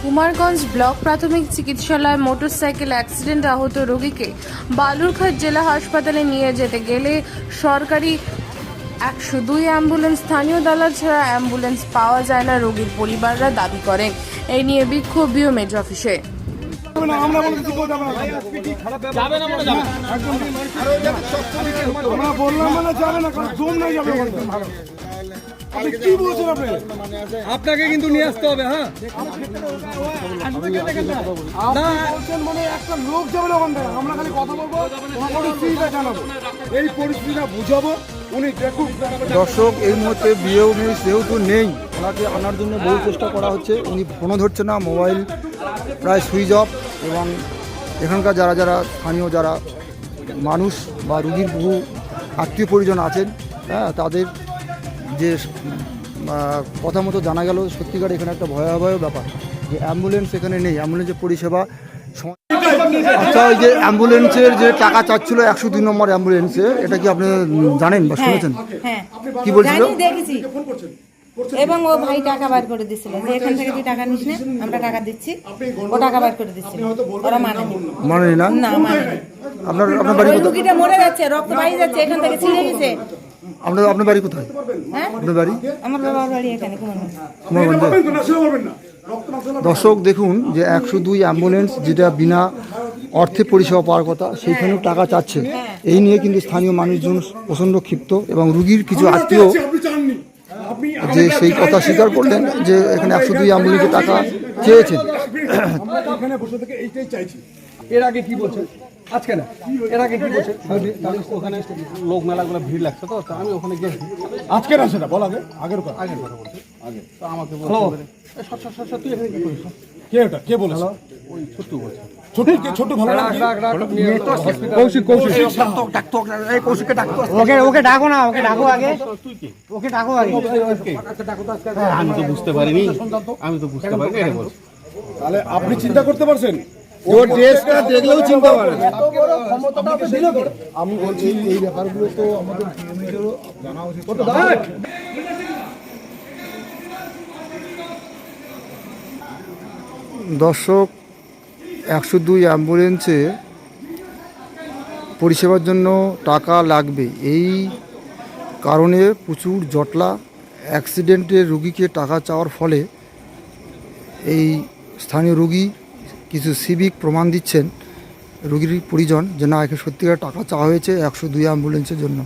Kumarganj block প্রাথমিক চিকিৎসালয়ে motorcycle accident আহত রোগীকে বালুরঘাট জেলা হাসপাতালে নিয়ে যেতে গেলে সরকারি একশো দুই অ্যাম্বুলেন্স স্থানীয় দালাল ছাড়া অ্যাম্বুলেন্স পাওয়া যায় না রোগীর পরিবাররা দাবি করেন। এই নিয়ে বিক্ষোভ বিওমেজ অফিসে। যাবে না, আমরা যাবে না। একদম না। আমরা বললাম মানে যাবে না কারণ নাই যাবে ওখানে। কি বলছেন আপনি? আপনাকে কিন্তু নিয়ে আসতে হবে হ্যাঁ। মানে একটা লোক যাবে না ওখান আমরা খালি কথা বলব জানাব। এই পরিস্থিতিটা বুঝাবো উনি দেখুন দর্শক এই মুহূর্তে বিয়েও নেই যেহেতু নেই। ওনাকে আনার জন্য বহু চেষ্টা করা হচ্ছে। উনি ফোনও ধরছে না মোবাইল প্রায় সুইচ অফ এবং এখানকার যারা যারা স্থানীয় যারা মানুষ বা রুগীর বহু আত্মীয় পরিজন আছেন হ্যাঁ তাদের যে কথা মতো জানা গেল সত্যিকার এখানে একটা ভয়াবহ ব্যাপার যে অ্যাম্বুলেন্স এখানে নেই অ্যাম্বুলেন্সের পরিষেবা আচ্ছা ওই যে অ্যাম্বুলেন্সের যে টাকা চাচ্ছিল একশো দুই নম্বর অ্যাম্বুলেন্সে এটা কি আপনি জানেন বা শুনেছেন? হ্যাঁ কি বলছিল? এবং ও ভাই টাকা বার করে দিছিল। যে এখান থেকে তুই টাকা নিস না আমরা টাকা দিচ্ছি। ও টাকা বার করে দিচ্ছিল ওরা মানেনি। মানেনি না? না মানেনি। আপনার আপনার বাড়ি কোথায় রুগীটা মরে যাচ্ছে রক্ত বাইরে যাচ্ছে এখান থেকে ছিঁড়ে গেছে। আপনার আপনার বাড়ি কোথায়? হ্যাঁ? আপনার বাড়ি? আমার বাবার বাড়ি এখানে দর্শক দেখুন যে একশো দুই অ্যাম্বুলেন্স যেটা বিনা অর্থে পরিষেবা পাওয়ার কথা সেইখানেও টাকা চাচ্ছে। এই নিয়ে কিন্তু স্থানীয় মানুষজন প্রচণ্ড ক্ষিপ্ত এবং রুগীর কিছু আত্মীয় যে সেই কথা স্বীকার করলেন যে এখানে একশো দুই অ্যাম্বুলেন্সে টাকা চেয়েছেন আমরা এখানে বসে থেকে এইটাই চাইছি এর আগে কি বলছে আজকে না এর আগে কি ওখানে লোক মেলাগুলো ভিড় লাগছে তো আমি ওখানে গেছি আজকে না সেটা বল আগে আগের কথা আগের কথা বলছে আগে তো আমাকে তুই এখানে কি করিস কে ওটা কে বলেছে ওই ছোট্টু বলছে ছোট কে ছোট ভালো লাগে রাখ, রাখ, নিয়ে ওকে ওকে ডাকো না ওকে ডাকো আগে। ওকে ডাকো আগে। আমি তো বুঝতে পারিনি। আমি তো বুঝতে পারিনি তাহলে আপনি চিন্তা করতে পারছেন? ওর ড্রেসটা দেখলেও চিনতে পারেন আমি বলছি এই ব্যাপারগুলো তো আমাদের জানা উচিত। দর্শক একশো দুই অ্যাম্বুলেন্সে পরিষেবার জন্য টাকা লাগবে। এই কারণে প্রচুর জটলা, অ্যাক্সিডেন্টে রুগীকে টাকা চাওয়ার ফলে এই স্থানীয় রুগী কিছু সিভিক প্রমাণ দিচ্ছেন। রুগীর পরিজন যে, না একে সত্যিকার টাকা চাওয়া হয়েছে একশো দুই অ্যাম্বুলেন্সের জন্য।